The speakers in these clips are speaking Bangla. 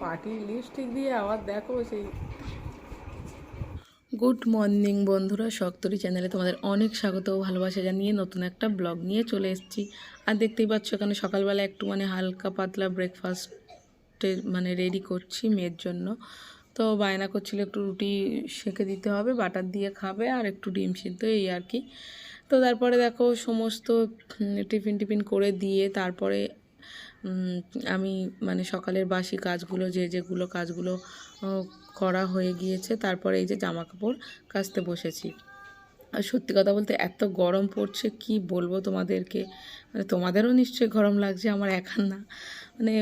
পার্টির লিপস্টিক দিয়ে আবার দেখো সেই। গুড মর্নিং বন্ধুরা, শক্তরি চ্যানেলে তোমাদের অনেক স্বাগত ও ভালোবাসা জানিয়ে নতুন একটা ব্লগ নিয়ে চলে এসেছি। আর দেখতেই পাচ্ছ এখানে সকালবেলা একটু মানে হালকা পাতলা ব্রেকফাস্টের মানে রেডি করছি মেয়ের জন্য। তো বায়না করছিল একটু রুটি সেঁকে দিতে হবে, বাটার দিয়ে খাবে আর একটু ডিম সিদ্ধ, এই আর কি। তো তারপরে দেখো সমস্ত টিফিন টিফিন করে দিয়ে তারপরে আমি মানে সকালের বাসি কাজগুলো, যে যেগুলো কাজগুলো করা হয়ে গিয়েছে, তারপরে এই যে জামা কাপড় কাচতে বসেছি। আর সত্যি কথা বলতে এত গরম পড়ছে, কি বলব তোমাদেরকে? মানে তোমাদেরও নিশ্চয়ই গরম লাগছে, আমার একার না। মানে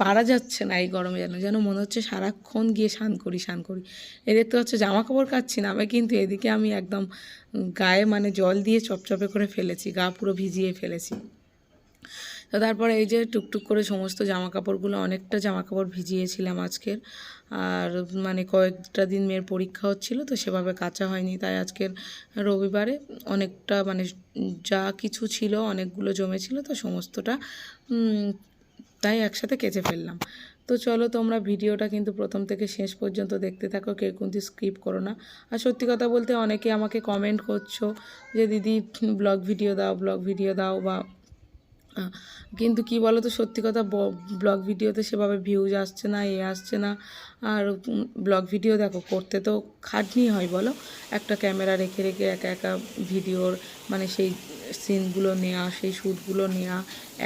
পারা যাচ্ছে না এই গরমে যেন যেন মনে হচ্ছে সারাক্ষণ গিয়ে স্নান করি স্নান করি। এ দেখতে হচ্ছে জামা কাপড় কাচ্ছি না আমি কিন্তু এদিকে আমি একদম গায়ে মানে জল দিয়ে চপচপে করে ফেলেছি, গা পুরো ভিজিয়ে ফেলেছি। তো তারপরে এই যে টুকটুক করে সমস্ত জামা কাপড়গুলো অনেকটা জামা কাপড় ভিজিয়েছিলাম আজকের। আর মানে কয়েকটা দিন মেয়ের পরীক্ষা হচ্ছিল, তো সেভাবে কাচা হয়নি। তাই আজকের রবিবারে অনেকটা মানে যা কিছু ছিল, অনেকগুলো জমেছিল, তো সমস্তটা তাই একসাথে কেচে ফেললাম। তো চলো তোমরা ভিডিওটা কিন্তু প্রথম থেকে শেষ পর্যন্ত দেখতে থাকো, কেউ কিন্তু স্কিপ করো না। আর সত্যি কথা বলতে অনেকে আমাকে কমেন্ট করছ যে, দিদি ব্লগ ভিডিও দাও ব্লগ ভিডিও দাও বা কিন্তু কি বলো তো সত্যি কথা ব্লগ ভিডিওতে সেভাবে ভিউজ আসছে না, এ আসছে না। আর ব্লগ ভিডিও দেখো, করতে তো খাটনি হয়, বলো। একটা ক্যামেরা রেখে রেখে একা একা ভিডিওর মানে সেই সিনগুলো নেওয়া সেই শ্যুটগুলো নেওয়া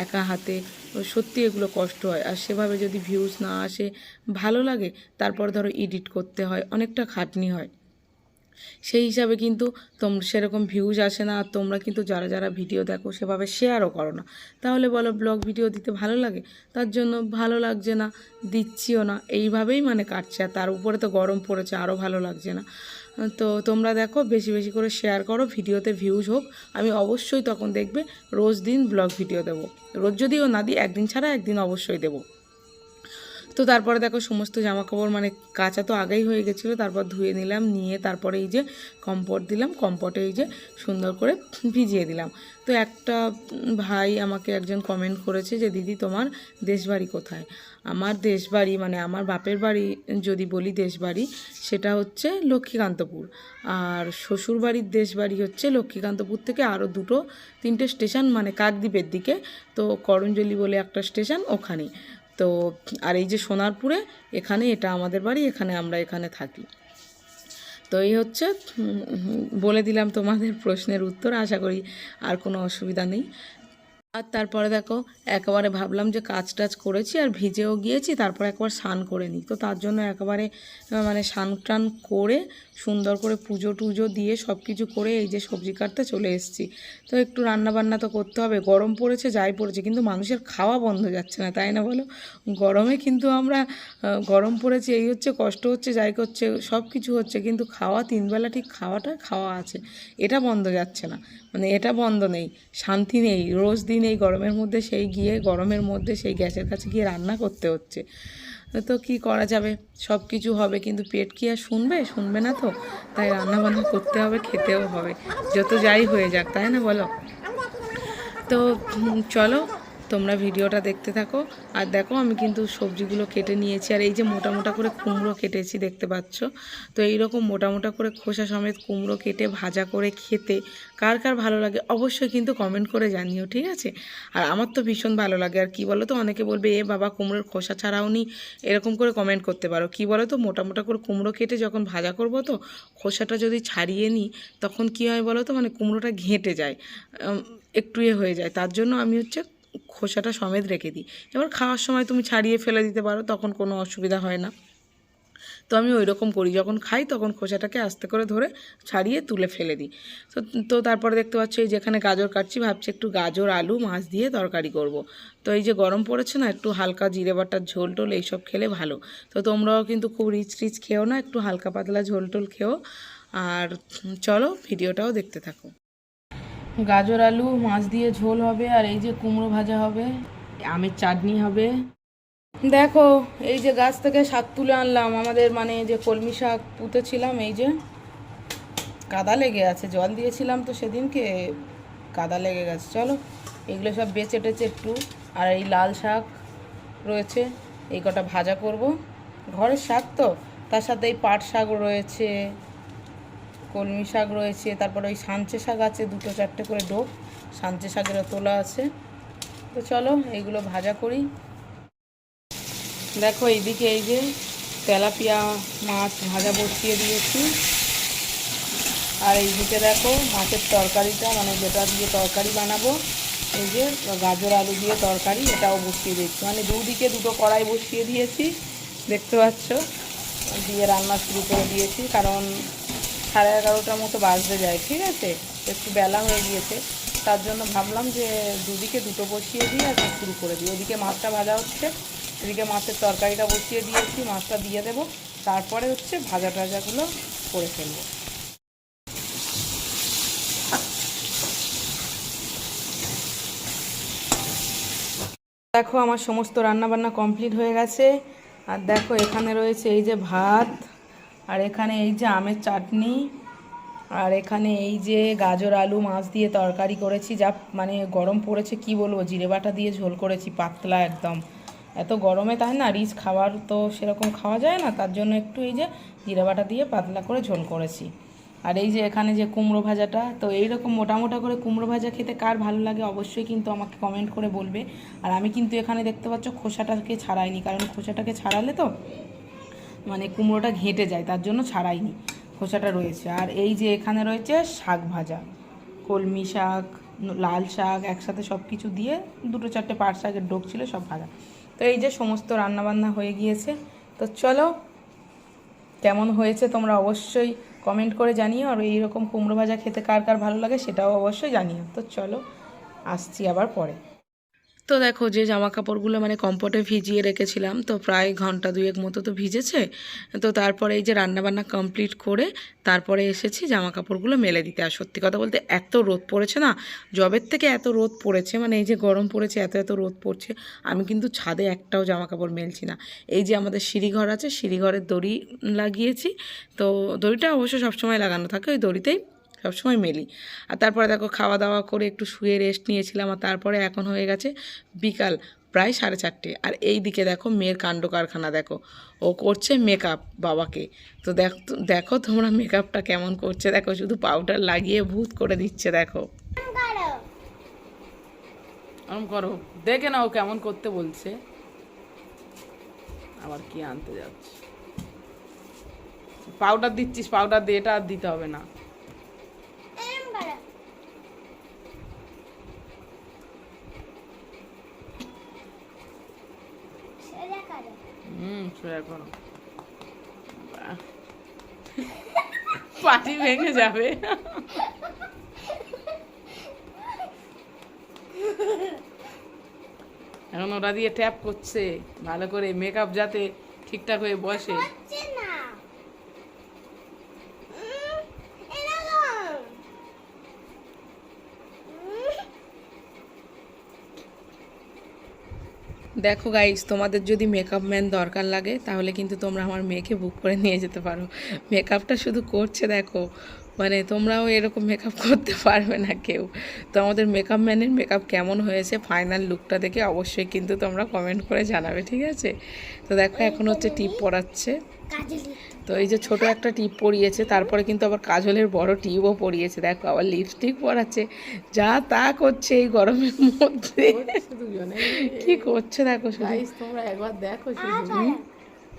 একা হাতে, সত্যি এগুলো কষ্ট হয়। আর সেভাবে যদি ভিউজ না আসে, ভালো লাগে। তারপর ধরো এডিট করতে হয়, অনেকটা খাটনি হয়। সেই হিসাবে কিন্তু তোম, সেরকম ভিউজ আসে না। আর তোমরা কিন্তু যারা যারা ভিডিও দেখো, সেভাবে শেয়ারও করো না। তাহলে বলো ব্লগ ভিডিও দিতে ভালো লাগে? তার জন্য ভালো লাগছে না, দিচ্ছিও না। এইভাবেই মানে কাটছে। আর তার উপরে তো গরম পড়েছে, আরও ভালো লাগছে না। তো তোমরা দেখো, বেশি বেশি করে শেয়ার করো ভিডিওতে ভিউজ হোক। আমি অবশ্যই তখন দেখবে, রোজ দিন ব্লগ ভিডিও দেবো। রোজ যদিও না দিই, একদিন ছাড়া একদিন অবশ্যই দেবো। তো তারপরে দেখো সমস্ত জামা কাপড় মানে কাঁচা তো আগেই হয়ে গেছিল, তারপর ধুয়ে নিলাম, নিয়ে তারপরে এই যে কম্পট দিলাম, কম্পটে এই যে সুন্দর করে ভিজিয়ে দিলাম। তো একটা ভাই আমাকে একজন কমেন্ট করেছে যে, দিদি, তোমার দেশবাড়ি কোথায়? আমার দেশবাড়ি মানে আমার বাপের বাড়ি, যদি বলি দেশবাড়ি, সেটা হচ্ছে লক্ষ্মীকান্তপুর। আর শ্বশুর বাড়ির দেশবাড়ি হচ্ছে লক্ষ্মীকান্তপুর থেকে আরও দুটো, তিনটে স্টেশন মানে কাকদ্বীপের দিকে। তো করঞ্জলি বলে একটা স্টেশন ওখানে তো আর এই যে সোনারপুরে, এখানে এটা আমাদের বাড়ি, এখানে আমরা এখানে থাকি। তো এই হচ্ছে বলে দিলাম তোমাদের প্রশ্নের উত্তর, আশা করি আর কোনো অসুবিধা নেই। আর তারপরে দেখো, একেবারে ভাবলাম যে কাজ টাজ করেছি আর ভিজেও গিয়েছি, তারপর একবার স্নান করে নিই। তো তার জন্য একেবারে মানে স্নান টান করে সুন্দর করে পুজো টুজো দিয়ে সব কিছু করে এই যে সবজি কাটতে চলে এসেছি। তো একটু রান্না বান্না তো করতে হবে। গরম পড়েছে, যাই পড়েছে, কিন্তু মানুষের খাওয়া বন্ধ যাচ্ছে না, তাই না বলো? গরমে কিন্তু আমরা গরম পড়েছে, এই হচ্ছে, কষ্ট হচ্ছে, যাই করছে সব কিছু হচ্ছে, কিন্তু খাওয়া, তিনবেলা ঠিক খাওয়াটা খাওয়া আছে। এটা বন্ধ যাচ্ছে না। মানে এটা বন্ধ নেই, শান্তি নেই, রোজ দিন এই গরমের মধ্যে সেই গিয়ে, গরমের মধ্যে সেই গ্যাসের কাছে গিয়ে রান্না করতে হচ্ছে। তো কি করা যাবে? সব কিছু হবে, কিন্তু পেট কি আর শুনবে? শুনবে না তো। তাই রান্নাবান্না করতে হবে, খেতেও হবে। যত যাই হয়ে যাক, তাই না বলো? তো চলো তোমরা ভিডিওটা দেখতে থাকো। আর দেখো, আমি কিন্তু সবজিগুলো কেটে নিয়েছি। আর এই যে মোটা মোটা করে কুমড়ো কেটেছি, দেখতে পাচ্ছ? তো এই রকম মোটা মোটা করে খোসা সমেত কুমড়ো কেটে ভাজা করে খেতে কার কার ভালো লাগে অবশ্যই কিন্তু কমেন্ট করে জানিও, ঠিক আছে? আর আমার তো ভীষণ ভালো লাগে। আর কি বলো তো অনেকে বলবে, এ বাবা, কুমড়োর খোসা ছাড়াও নি? এরকম করে কমেন্ট করতে পারো। কি বলো তো মোটা মোটা করে কুমড়ো কেটে যখন ভাজা করব তো, খোসাটা যদি ছাড়িয়ে নিই তখন কি হয় বলো তো মানে কুমড়োটা ঘেঁটে যায় একটু এ হয়ে যায়। তার জন্য আমি হচ্ছে খোসাটা সমেত রেখে দিই। এবার খাওয়ার সময় তুমি ছাড়িয়ে ফেলে দিতে পারো, তখন কোনো অসুবিধা হয় না। তো আমি ওই রকম করি, যখন খাই তখন খোসাটাকে আস্তে করে ধরে ছাড়িয়ে তুলে ফেলে দিই। তো তো তারপরে দেখতে পাচ্ছ এই যেখানে গাজর কাটছি, ভাবছি একটু গাজর, আলু, মাছ দিয়ে তরকারি করব। তো এই যে গরম পড়েছে না, একটু হালকা জিরে বাটার ঝোল টোল এইসব খেলে ভালো। তো তোমরাও কিন্তু খুব রিচ রিচ খেও না, একটু হালকা পাতলা ঝোল টোল খেও। আর চলো, ভিডিওটাও দেখতে থাকো। গাজর আলু, মাছ দিয়ে ঝোল হবে, আর এই যে কুমড়ো ভাজা হবে, আমের চাটনি হবে। দেখো, এই যে গাছ থেকে শাক তুলে আনলাম। আমাদের মানে যে কলমি শাক পুঁতেছিলাম, এই যে কাদা লেগে আছে। জল দিয়েছিলাম তো সেদিনকে, কাদা লেগে গেছে। চলো, এগুলো সব বেচে টেচে একটু। আর এই লাল শাক রয়েছে, এই কটা ভাজা করব। ঘরের শাক তো, তার সাথে এই পাট শাক রয়েছে। কলমি শাক রয়েছে, তারপরে ওই সাঞ্চে শাক আছে, দুটো চারটে করে ডোক সাঞ্চে শাকেরও তোলা আছে। তো চলো, এইগুলো ভাজা করি। দেখো এইদিকে এই যে তেলাপিয়া মাছ ভাজা বসিয়ে দিয়েছি। আর এইদিকে দেখো মাছের তরকারিটা মানে যেটা দিয়ে তরকারি বানাবো, এই যে গাজর, আলু দিয়ে তরকারি, এটাও বসিয়ে দিচ্ছি মানে দুদিকে দুটো কড়াই বসিয়ে দিয়েছি, দেখতে পাচ্ছ? দিয়ে রান্না শুরু করে দিয়েছি, কারণ সাড়ে এগারোটার মতো বাজতে যায়, ঠিক আছে? একটু বেলা হয়ে গিয়েছে। তার জন্য ভাবলাম যে দুদিকে দুটো বসিয়ে দিয়ে আর শুরু করে দিই। ওদিকে মাছটা ভাজা হচ্ছে, এদিকে মাছের তরকারিটা বসিয়ে দিয়েছি, মাছটা দিয়ে দেবো। তারপরে হচ্ছে ভাজা টাজাগুলো করে ফেলব। দেখো, আমার সমস্ত রান্নাবান্না কমপ্লিট হয়ে গেছে। আর দেখো, এখানে রয়েছে এই যে ভাত আর এখানে এই যে আমের চাটনি, আর এখানে এই যে গাজর, আলু, মাছ দিয়ে তরকারি করেছি, যা মানে গরম পড়েছে, কি বলব, জিরে বাটা দিয়ে ঝোল করেছি, পাতলা একদম। এত গরমে তাই না, রিচ খাবার তো সেরকম খাওয়া যায় না, তার জন্য একটু এই যে জিরে বাটা দিয়ে পাতলা করে ঝোল করেছি। আর এই যে এখানে যে কুমড়ো ভাজাটা, তো এইরকম মোটা মোটা করে কুমড়ো ভাজা খেতে কার ভালো লাগে অবশ্যই কিন্তু আমাকে কমেন্ট করে বলবে। আর আমি কিন্তু এখানে দেখতে পাচ্ছ, খোসাটাকে ছাড়াইনি, কারণ খোসাটাকে ছাড়ালে তো মানে কুমড়োটা ঘেঁটে যায়, তার জন্য ছাড়াইনি, খোসাটা রয়েছে। আর এই যে এখানে রয়েছে শাক ভাজা, কলমি শাক, লাল শাক একসাথে সব কিছু দিয়ে দুটো চারটে পাট শাকের ডোক ছিল, সব ভাজা। তো এই যে সমস্ত রান্নাবান্না হয়ে গিয়েছে, তো চলো কেমন হয়েছে তোমরা অবশ্যই কমেন্ট করে জানিও, আর এইরকম কুমড়ো ভাজা খেতে কার কার ভালো লাগে সেটাও অবশ্যই জানিও। তো চলো, আসছি আবার পরে। তো দেখো যে জামা কাপড়গুলো মানে কম্পটে ভিজিয়ে রেখেছিলাম, তো প্রায় ঘণ্টা দুয়েক মতো তো ভিজেছে। তো তারপরে এই যে রান্নাবান্না কমপ্লিট করে তারপরে এসেছি জামা কাপড়গুলো মেলে দিতে। আর সত্যি কথা বলতে এত রোদ পড়েছে না জবের থেকে এত রোদ পড়েছে মানে এই যে গরম পড়েছে, এত এত রোদ পড়ছে, আমি কিন্তু ছাদে একটাও জামা কাপড় মেলছি না। এই যে আমাদের সিঁড়িঘর আছে, সিঁড়িঘরের দড়ি লাগিয়েছি, তো দড়িটা অবশ্য সবসময় লাগানো থাকে, ওই দড়িতেই সবসময় মেলি। আর তারপরে দেখো খাওয়া দাওয়া করে একটু শুয়ে রেস্ট নিয়েছিলাম আর তারপরে এখন হয়ে গেছে বিকাল প্রায় সাড়ে চারটে। আর এই দিকে দেখো মেয়ের কাণ্ড কারখানা দেখো। ও করছে মেকআপ বাবাকে। তো দেখ, দেখো তোমরা মেকআপটা কেমন করছে। দেখো শুধু পাউডার লাগিয়ে ভূত করে দিচ্ছে, দেখো। করো। দেখে নাও কেমন করতে বলছে। আবার কি আনতে যাচ্ছে। পাউডার দিচ্ছিস পাউডার দিয়ে এটা আর দিতে হবে না। হুম এখন। পাটি ভেঙে যাবে। এখন ওরা দিয়ে ট্যাপ করছে, ভালো করে মেকআপ যাতে ঠিকঠাক হয়ে বসে। দেখো গাইস তোমাদের যদি মেকআপ ম্যান দরকার লাগে, তাহলে কিন্তু তোমরা আমার মেয়েকে বুক করে নিয়ে যেতে পারো। মেকআপটা শুধু করছে দেখো। মানে তোমরাও এরকম মেকআপ করতে পারবে না কেউ। তো আমাদের মেকআপ ম্যানের মেকআপ কেমন হয়েছে ফাইনাল লুকটা দেখে অবশ্যই কিন্তু তোমরা কমেন্ট করে জানাবে ঠিক আছে? তো দেখো এখন হচ্ছে টিপ পরাচ্ছে। তো এই যে ছোট একটা টিপ পরিয়েছে তারপরে কিন্তু আবার কাজলের বড় টিপও পরিয়েছে। দেখো আবার লিপস্টিক পরাচ্ছে। যা তা করছে এই গরমের মধ্যে। কি করছে দেখো শুধু। তোমরা একবার দেখো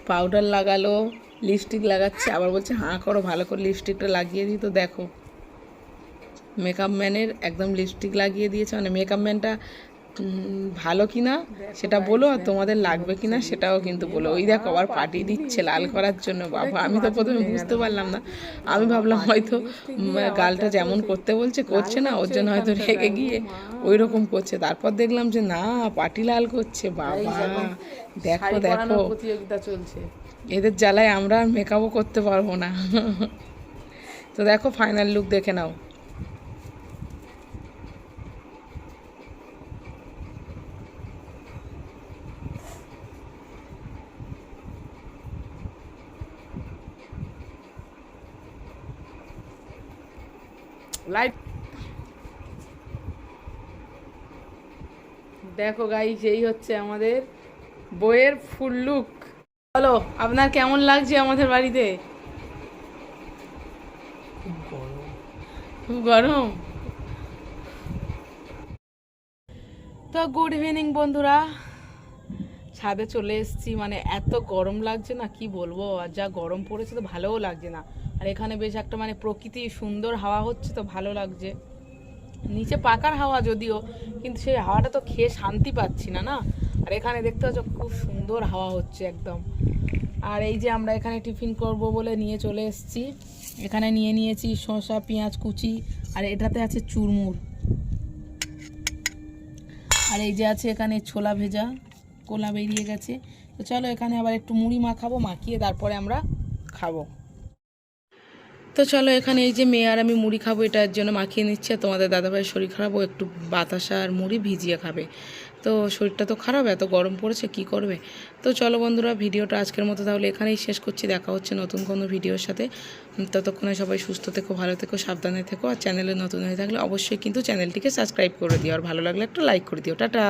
পাউডার লাগালো। লিপস্টিক লাগাচ্ছে, আবার বলছে, হাঁ, করো, ভালো করে লিপস্টিকটা লাগিয়ে দিই। তো দেখো মেকআপ ম্যানের একদম লিপস্টিক লাগিয়ে দিয়েছে। মানে মেকআপ ম্যানটা ভালো কিনা সেটা বলো আর তোমাদের লাগবে কিনা সেটাও কিন্তু বলো। ওই দেখো আবার পাটি দিচ্ছে লাল করার জন্য বাবা আমি তো প্রথমে বুঝতে পারলাম না। আমি ভাবলাম হয়তো গালটা যেমন করতে বলছে করছে না ওর জন্য হয়তো রেগে গিয়ে ওই রকম করছে। তারপর দেখলাম যে না পাটি লাল করছে বাবা দেখো দেখো। প্রতিযোগিতা চলছে। এদের জ্বালায় আমরা আর মেকআপও করতে পারব না। তো দেখো ফাইনাল লুক দেখে নাও। লাইট দেখো গাইস এই হচ্ছে আমাদের বইয়ের ফুল লুক বলো আপনার কেমন লাগছে আমাদের বাড়িতে? খুব গরম। তো গুড ইভিনিং বন্ধুরা। ছাদে চলে এসেছি মানে এত গরম লাগছে না কি বলব? আর যা গরম পড়েছে তো ভালোও লাগছে না। আর এখানে বেশ একটা মানে প্রকৃতি সুন্দর হাওয়া হচ্ছে, তো ভালো লাগছে। নিচে পাকার হাওয়া যদিও, কিন্তু সেই হাওয়াটা তো খেয়ে শান্তি পাচ্ছি না না? আর এখানে দেখতে পাচ্ছ খুব সুন্দর হাওয়া হচ্ছে একদম। আর এই যে আমরা এখানে টিফিন করব বলে নিয়ে চলে এসেছি। এখানে নিয়ে নিয়েছি শসা, পেঁয়াজ, কুচি, আর এটাতে আছে চুরমুর। আর এই যে আছে এখানে ছোলা ভেজা, কোলা বেরিয়ে গেছে। তো চলো এখানে আবার একটু মুড়ি মাখাবো, মাখিয়ে তারপরে আমরা খাব। তো চলো, এখানে এই যে মেয়ে আর আমি মুড়ি খাব, এটার জন্য মাখিয়ে নিচ্ছে। আর তোমাদের দাদাভাইয়ের শরীর খারাপ, ও একটু বাতাসা আর মুড়ি ভিজিয়ে খাবে। তো শরীরটা তো খারাপ, এত গরম পড়েছে, কি করবে? তো চলো বন্ধুরা, ভিডিওটা আজকের মতো তাহলে এখানেই শেষ করছি। দেখা হচ্ছে নতুন কোনো ভিডিওর সাথে। ততক্ষণে সবাই সুস্থ থেকো, ভালো থেকো, সাবধানে থেকো। আর চ্যানেলে নতুন হয়ে থাকলে অবশ্যই কিন্তু চ্যানেলটিকে সাবস্ক্রাইব করে দিও। আর ভালো লাগলে একটা লাইক করে দিও। টাটা!